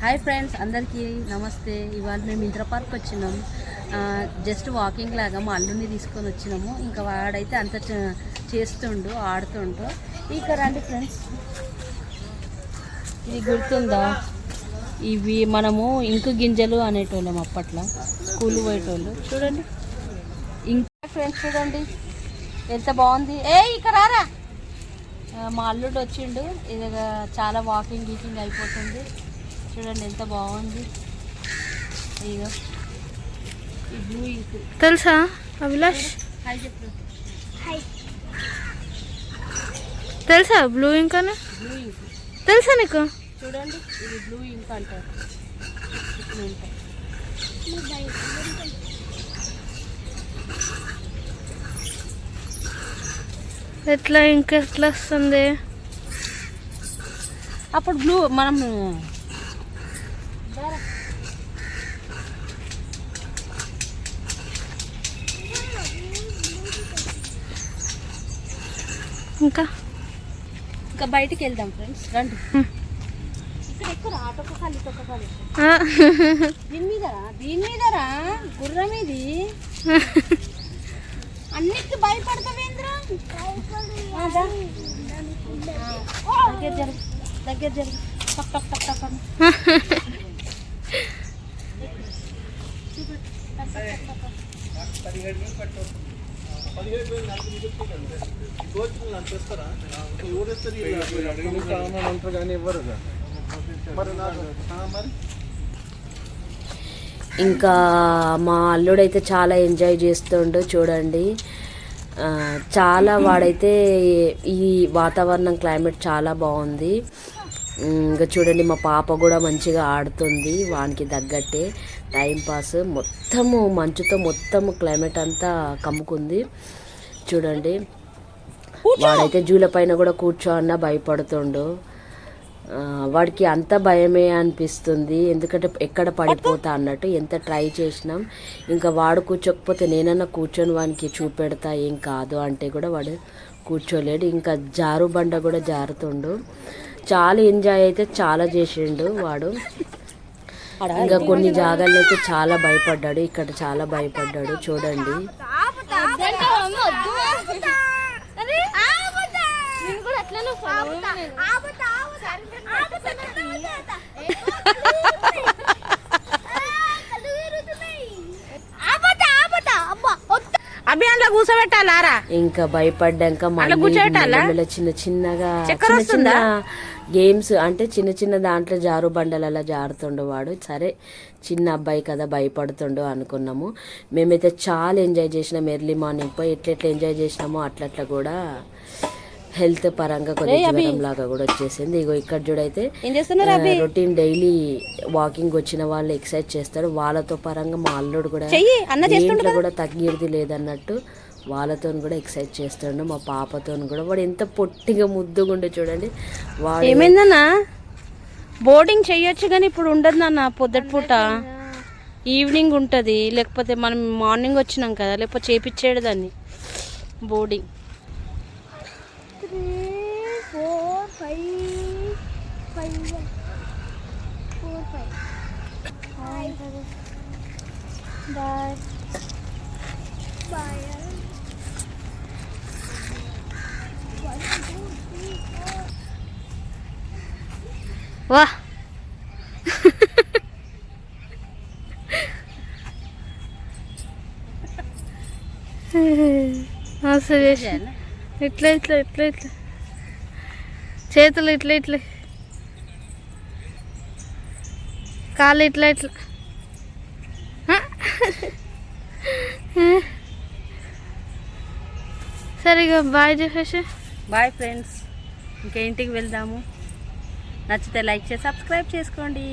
Hi friends అందరికీ నమస్తే. ఇవాళ మేము ఇంద్ర పార్క్ వచ్చినాం. జస్ట్ వాకింగ్ లాగా మా అల్లుని తీసుకొని వచ్చినాము. ఇంకా వాడైతే అంత చేస్తుండు ఆడుతుండు. ఇక రండి ఫ్రెండ్స్. ఇది గుర్తుందా? ఇవి మనము ఇంకు గింజలు అనేటోళ్ళం అప్పట్లో. స్కూల్ పోయేటోళ్ళు. చూడండి. ఇంకా ఫ్రెండ్స్ చూడండి. ఎంత బాగుంది. ఏ ఇక్కడ రారా. మా అల్లుడు వచ్చిండు. ఇది చాలా వాకింగ్ గీకింగ్ అయిపోతుంది. చూడండి ఎంత బాగుంది. ఇదిగో ఈ బ్లూ ఇంక్ తెలుసా అభిలాష్? హాయ్ చెప్పు. తెలుసా బ్లూ ఇంక్ అని బ్లూ ఇంక్ తెలుసా నీకు? చూడండి ఇది బ్లూ ఇంక్ అంటారు. ఎట్లా ఇంక ఎట్లా వస్తుంది? అప్పుడు బ్లూ మనం ఇంకా? ఇంకా బయటికి వెళ్దాం ఫ్రెండ్స్ రండి. ఇక్కడ ఎక్కువ ఆటోక తొక్క ఖాళీ ఆ, దీని మీద దీని మీదరా గుర్రం ఇది. అన్నిటికీ భయపడతావేంద్రా దగ్గర జరుగు దగ్గర జరుగు. టక్ టక్ టక్ టక్ ఇంకా మా అల్లుడైతే చాలా ఎంజాయ్ చేస్తుండు చూడండి. చాలా వాడైతే ఈ వాతావరణం క్లైమేట్ చాలా బాగుంది. ఇంకా చూడండి మా పాప కూడా మంచిగా ఆడుతుంది వానికి తగ్గట్టే. టైం పాస్ మొత్తము మంచుతో మొత్తము క్లైమేట్ అంతా కమ్ముకుంది. చూడండి. వాడైతే జూల పైన కూడా కూర్చో అన్న భయపడుతుండు. వాడికి అంత భయమే అనిపిస్తుంది. ఎందుకంటే ఎక్కడ పడిపోతా అన్నట్టు ఎంత ట్రై చేసినాం. ఇంకా వాడు కూర్చోకపోతే నేనన్నా కూర్చొని వానికి చూపెడతా ఏం కాదు అంటే కూడా వాడు కూర్చోలేడు. ఇంకా జారు బండ కూడా జారుతుండు. చాలా ఎంజాయ్ అయితే చాలా చేసిండు వాడు ఇంకా కొన్ని జాగాలు అయితే చాలా భయపడ్డాడు ఇక్కడ చాలా భయపడ్డాడు చూడండి అభియాన్లో కూర్చోబెట్టాలారా ఇంకా భయపడ్డాక మళ్ళీ చిన్న చిన్నగా చిన్న? గేమ్స్ అంటే చిన్న చిన్న దాంట్లో జారు బండలు అలా జారుతుండు వాడు. సరే చిన్న అబ్బాయి కదా భయపడుతుండు అనుకున్నాము. మేమైతే చాలా ఎంజాయ్ చేసినాం. ఎర్లీ మార్నింగ్ పోయి ఎట్లా ఎట్లా ఎంజాయ్ చేసినామో అట్లట్లా కూడా హెల్త్ పరంగా జ్వరం లాగా కూడా వచ్చేసింది. ఇగో ఇక్కడ చూడైతే రొటీన్ డైలీ వాకింగ్ వచ్చిన వాళ్ళు ఎక్సర్సైజ్ చేస్తారు. వాళ్ళతో పరంగా మా అల్లుడు కూడా దేంట్లో కూడా తగ్గేది లేదన్నట్టు వాళ్ళతో కూడా ఎక్సర్సైజ్ చేస్తుండు. మా పాపతో కూడా. వాడు ఎంత పొట్టిగా ముద్దుగా ఉండే చూడండి. వాడు ఏమైందన్నా? బోర్డింగ్ చెయ్యొచ్చు కానీ ఇప్పుడు ఉండదు నాన్న పొద్దుటి పూట. ఈవినింగ్ ఉంటుంది. లేకపోతే మనం మార్నింగ్ వచ్చినాం కదా లేకపోతే చేపించేది దాన్ని. Boarding. వా సురేష్ ఇట్లా ఇట్లా ఇట్లా ఇట్లా చేతులు ఇట్లా ఇట్లా. కాళ్ళు ఇట్లా ఇట్లా. సరిగా బాయ్ చెప్పేసి బాయ్ ఫ్రెండ్స్ ఇంకా ఇంటికి వెళ్దాము. నచ్చితే లైక్ చేసి సబ్స్క్రైబ్ చేసుకోండి.